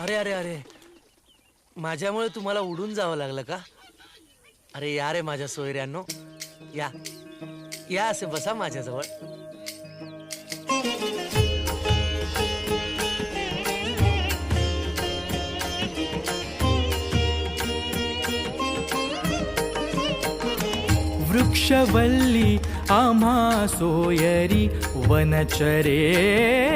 अरे अरे अरे. माझ्यामुळे तुम्हाला उडून जावं लागलं का? अरे या रे माझ्या सोयऱ्यांनो. या. या असे बसा माझ्याजवळ. वृक्षवल्ली आम्हा सोयरी वनचरे.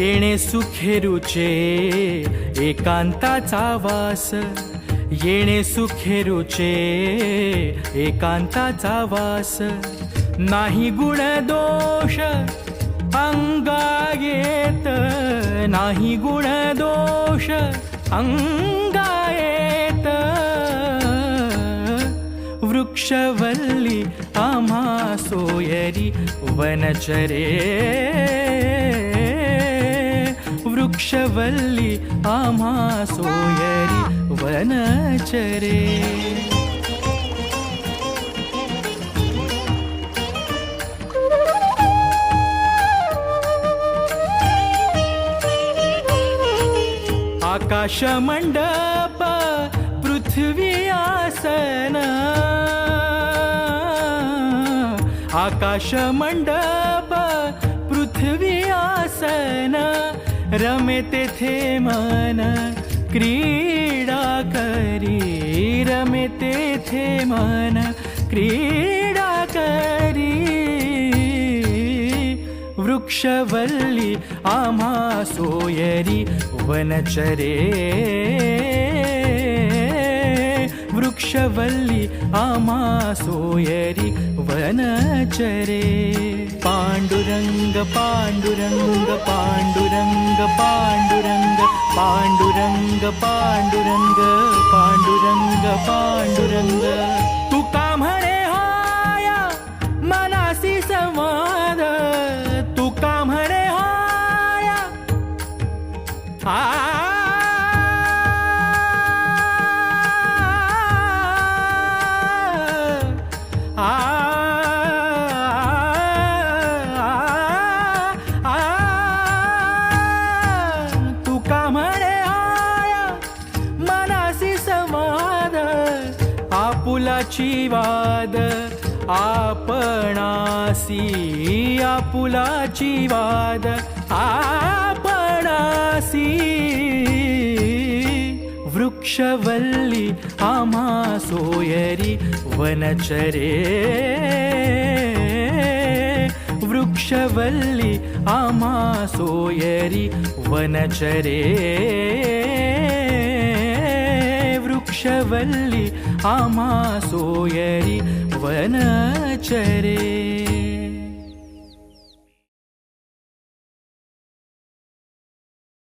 येणे सुखेरुचे एकांताचा वास. येणे सुखेरुचे एकांताचा वास. नाही गुण दोष अंगा येत नाही गुण दोष अंगा येत वृक्षवल्ली आम्हा सोयरी वनचरे. वृक्षवल्ली आम्हा सोयरी वनचरे. आकाशमंडप पृथ्वी आसन. आकाश मंडप रमे मन क्रीडा करी। रमे तेथे मन क्रीडा करी। वृक्षवल्ली आम्हा सोयरी वनचरे वृक्षवल्ली आम्हा सोयरी वनचरे पांडुरंग पांडुरंग पांडुरंग पांडुरंग पांडुरंग पांडुरंग पांडुरंग पांडुरंग आपुलाची वाद आपणासी आपुलाची वाद आपणासी. वृक्षवल्ली आम्हा सोयरी वनचरे. वृक्षवल्ली आम्हा सोयरी वनचरे. वृक्षवल्ली आमा सोयरी वनचरे.